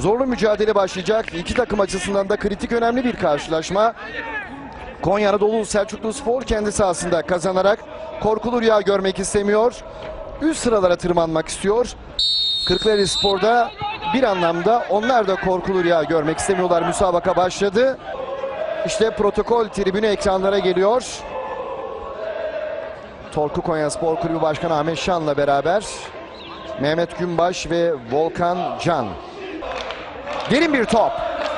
Zorlu mücadele başlayacak. İki takım açısından da kritik önemli bir karşılaşma. Konya Anadolu Selçuklu Spor kendi sahasında kazanarak korkulu rüya görmek istemiyor. Üst sıralara tırmanmak istiyor. Kırklareli Spor'da bir anlamda onlar da korkulu rüya görmek istemiyorlar. Müsabaka başladı. İşte protokol tribünü ekranlara geliyor. Torku Konya Spor Kulübü Başkanı Ahmet Şan'la beraber Mehmet Günbaş ve Volkan Can. Derin bir top.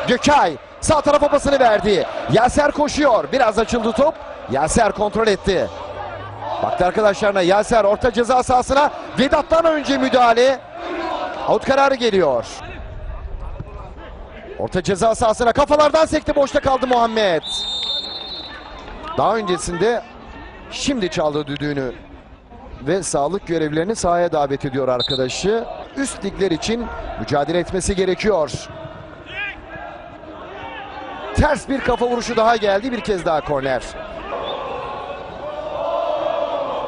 Gökay sağ tarafa pasını verdi. Yaser koşuyor. Biraz açıldı top. Yaser kontrol etti. Baktı arkadaşlarına Yaser orta ceza sahasına. Vedat'tan önce müdahale. Out kararı geliyor. Orta ceza sahasına kafalardan sekti boşta kaldı Muhammed. Daha öncesinde şimdi çaldı düdüğünü ve sağlık görevlilerini sahaya davet ediyor arkadaşı. Üst ligler için mücadele etmesi gerekiyor. Ters bir kafa vuruşu daha geldi. Bir kez daha korner.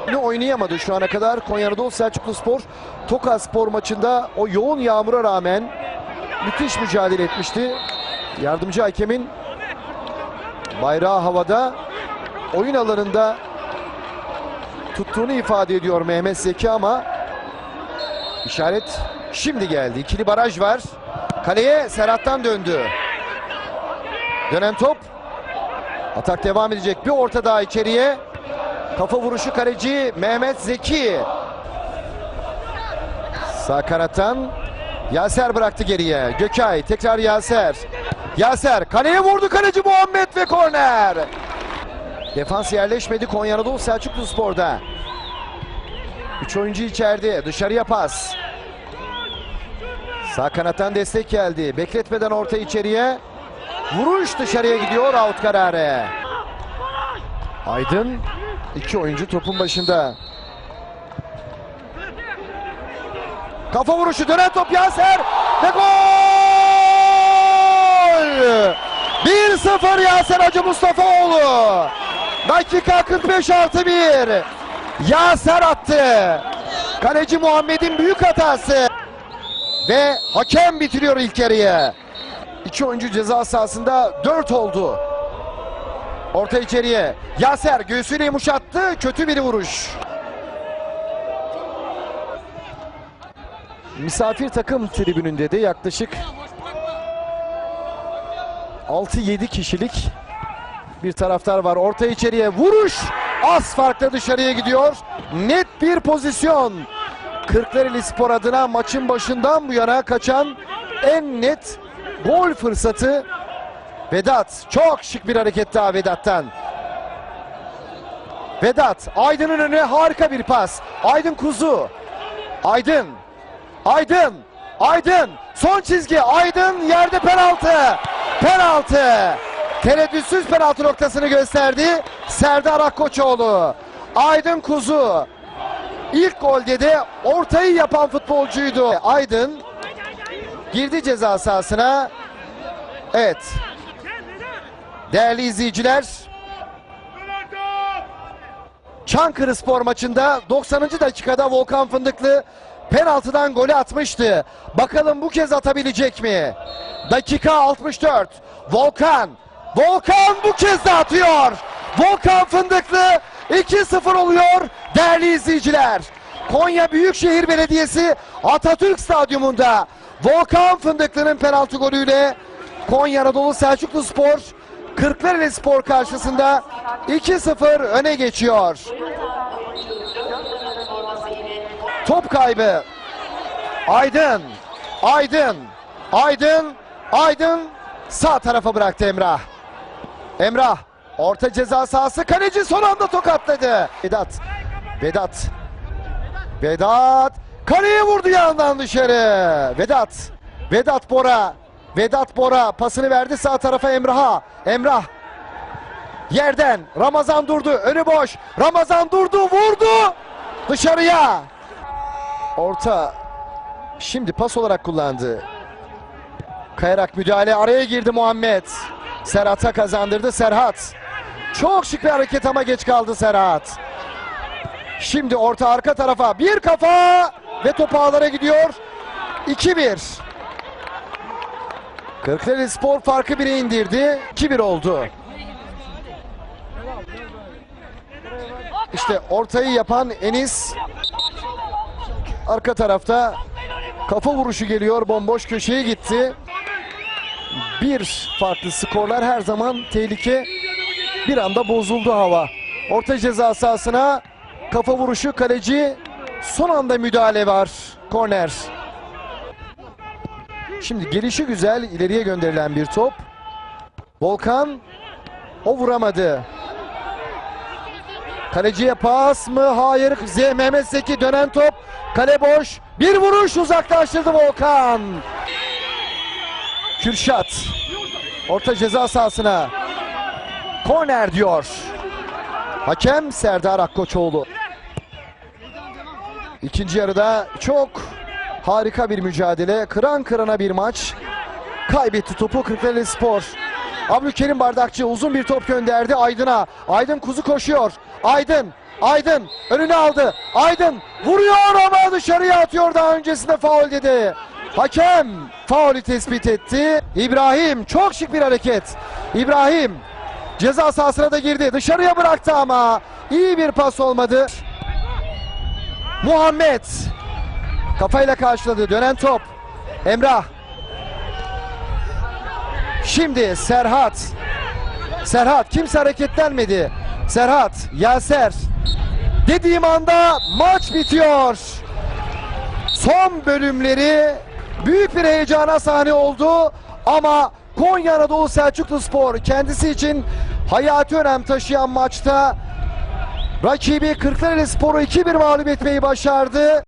Ne oynayamadı şu ana kadar Konya Anadolu Selçuklu Spor Toka Spor maçında o yoğun yağmura rağmen müthiş mücadele etmişti. Yardımcı hakemin bayrağı havada oyun alanında tuttuğunu ifade ediyor Mehmet Zeki ama işaret şimdi geldi. İkili baraj var. Kaleye Serhat'tan döndü. Dönen top. Atak devam edecek. Bir orta daha içeriye. Kafa vuruşu kaleci Mehmet Zeki. Sağ kanattan Yaser bıraktı geriye. Gökay tekrar Yaser. Yaser kaleye vurdu kaleci Muhammed ve korner. Defans yerleşmedi Konya Anadolu Selçuklu Spor'da. Üç oyuncu içeride. Dışarıya pas. Sağ kanattan destek geldi. Bekletmeden orta içeriye. Vuruş dışarıya gidiyor. Out kararı. Aydın iki oyuncu topun başında. Kafa vuruşu dönen top Yaser ve gol! 1-0 Yaser Hacı Mustafaoğlu. Dakika 45 artı 1. Yaser attı. Kaleci Muhammed'in büyük hatası. Ve hakem bitiriyor ilk yarıyı. İki oyuncu ceza sahasında 4 oldu. Orta içeriye. Yaser göğsüyle yumuşattı. Kötü bir vuruş. Misafir takım tribününde de yaklaşık 6-7 kişilik bir taraftar var. Orta içeriye vuruş. Az farkla dışarıya gidiyor. Net bir pozisyon. Kırklareli Spor adına maçın başından bu yana kaçan en net gol fırsatı Vedat. Çok şık bir hareket daha Vedat'tan. Vedat Aydın'ın önüne harika bir pas. Aydın Kuzu. Aydın. Aydın. Aydın. Son çizgi. Aydın yerde penaltı. Penaltı. Tereddütsüz penaltı noktasını gösterdi. Serdar Akkoçoğlu. Aydın Kuzu. İlk golde de ortayı yapan futbolcuydu. Aydın girdi ceza sahasına. Evet. Değerli izleyiciler. Çankırı Spor maçında 90. dakikada Volkan Fındıklı penaltıdan golü atmıştı. Bakalım bu kez atabilecek mi? Dakika 64. Volkan. Volkan bu kez de atıyor. Volkan Fındıklı 2-0 oluyor değerli izleyiciler. Konya Büyükşehir Belediyesi Atatürk Stadyumunda Volkan Fındıklı'nın penaltı golüyle Konya Anadolu Selçuklu Spor Kırklareli Spor karşısında 2-0 öne geçiyor. Top kaybı. Aydın. Aydın. Aydın. Aydın sağ tarafa bıraktı Emrah. Emrah orta ceza sahası kaleci son anda tokatladı. Vedat. Vedat. Vedat kaleye vurdu yandan dışarı. Vedat. Vedat Bora. Vedat Bora pasını verdi sağ tarafa Emrah'a. Emrah yerden Ramazan durdu. Önü boş. Ramazan durdu. Vurdu. Dışarıya. Orta şimdi pas olarak kullandı. Kayarak müdahale araya girdi Muhammed. Serhat'a kazandırdı Serhat. Çok şık bir hareket ama geç kaldı Serhat. Şimdi orta arka tarafa bir kafa ve top ağlara gidiyor. 2-1. Kırklareli Spor farkı bire indirdi. 2-1 oldu. İşte ortayı yapan Enis. Arka tarafta kafa vuruşu geliyor. Bomboş köşeye gitti. Bir farklı skorlar her zaman tehlike. Bir anda bozuldu hava. Orta ceza sahasına kafa vuruşu kaleci. Son anda müdahale var. Korner. Şimdi gelişi güzel ileriye gönderilen bir top. Volkan o vuramadı. Kaleciye pas mı? Hayır. Z- Mehmet Zeki dönen top. Kale boş. Bir vuruş uzaklaştırdı Volkan. Kürşat. Orta ceza sahasına. Korner diyor. Hakem Serdar Akkoçoğlu. İkinci yarıda çok harika bir mücadele. Kıran kırana bir maç. Kaybetti topu Kırklareli Spor. Abdülkerim Bardakçı uzun bir top gönderdi Aydın'a. Aydın kuzu koşuyor. Aydın, Aydın önüne aldı. Aydın vuruyor ama dışarıya atıyor daha öncesinde faul dedi. Hakem faulü tespit etti. İbrahim çok şık bir hareket. İbrahim ceza sahasına da girdi. Dışarıya bıraktı ama iyi bir pas olmadı. Muhammed kafayla karşıladı. Dönen top. Emrah. Şimdi Serhat. Serhat kimse hareketlenmedi. Serhat, Yaser. Dediğim anda maç bitiyor. Son bölümleri büyük bir heyecana sahne oldu ama Konya Anadolu Selçuklu Spor kendisi için hayati önem taşıyan maçta rakibi Kırklareli Spor'u 2-1 mağlup etmeyi başardı.